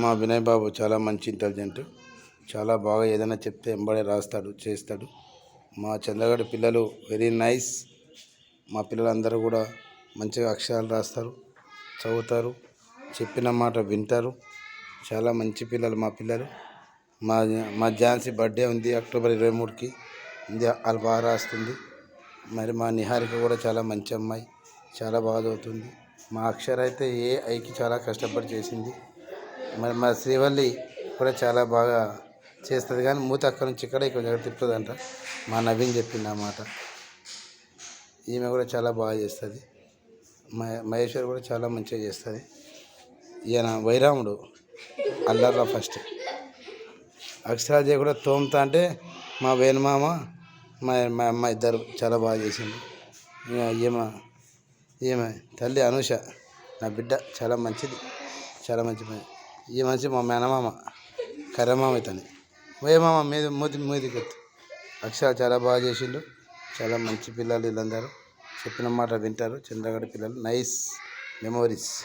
మా వినయ్ బాబు చాలా మంచి ఇంటెలిజెంట్ చాలా బాగా ఏదైనా చెప్తే ఎంబడే రాస్తాడు చేస్తాడు. మా చంద్రగడ పిల్లలు వెరీ నైస్ మా పిల్లలందరూ కూడా మంచిగా అక్షరాలు రాస్తారు చదువుతారు చెప్పిన మాట వింటారు. చాలా మంచి పిల్లలు మా పిల్లలు. మా మా ఝాన్సీ బర్త్డే ఉంది అక్టోబర్ ఇరవై మూడుకి. ఉంది వాళ్ళు బాగా రాస్తుంది. మరి మా నిహారిక కూడా చాలా మంచి అమ్మాయి. చాలా బాగా చదువుతుంది. మా అక్షర అయితే ఏ ఐకి చాలా కష్టపడి చేసింది. మరి మా శ్రీవల్లి కూడా చాలా బాగా చేస్తుంది కానీ మూత అక్కడ నుంచి ఇక్కడ ఇక్కడ దగ్గర తిప్పుతుందంట. మా నవీన్ చెప్పింది అన్నమాట ఈమె కూడా చాలా బాగా చేస్తుంది. మహేశ్వర్ కూడా చాలా మంచిగా చేస్తుంది. ఈయన వైరాముడు అల్లర్లో ఫస్ట్. అక్షరాజయ్ కూడా తోముతా అంటే మా వేణుమామ మా మా అమ్మ ఇద్దరు చాలా బాగా చేసింది ఈమె ఈమె తల్లి అనూష నా బిడ్డ చాలా మంచిది చాలా మంచి ఈ మంచి మా మేనమామ కర్రమామ ఇతని. మామ మీద మూతి మూతికి ఎత్తు. అక్షరాలు చాలా బాగా చేసిండు. చాలా మంచి పిల్లలు వీళ్ళందరూ. చెప్పిన మాట వింటారు. చంద్రగడ పిల్లలు. నైస్ మెమోరీస్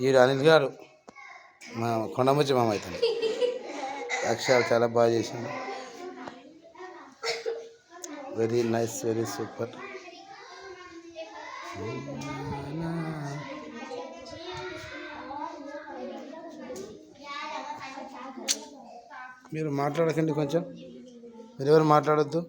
ఈడు అనిల్ గారు మా కొండముచ్చి మామ ఇతని. అక్షరాలు చాలా బాగా చేసిండు. వెరీ నైస్ వెరీ సూపర్ మీరు మాట్లాడకండి కొంచెం. మీరెవరు మాట్లాడద్దు?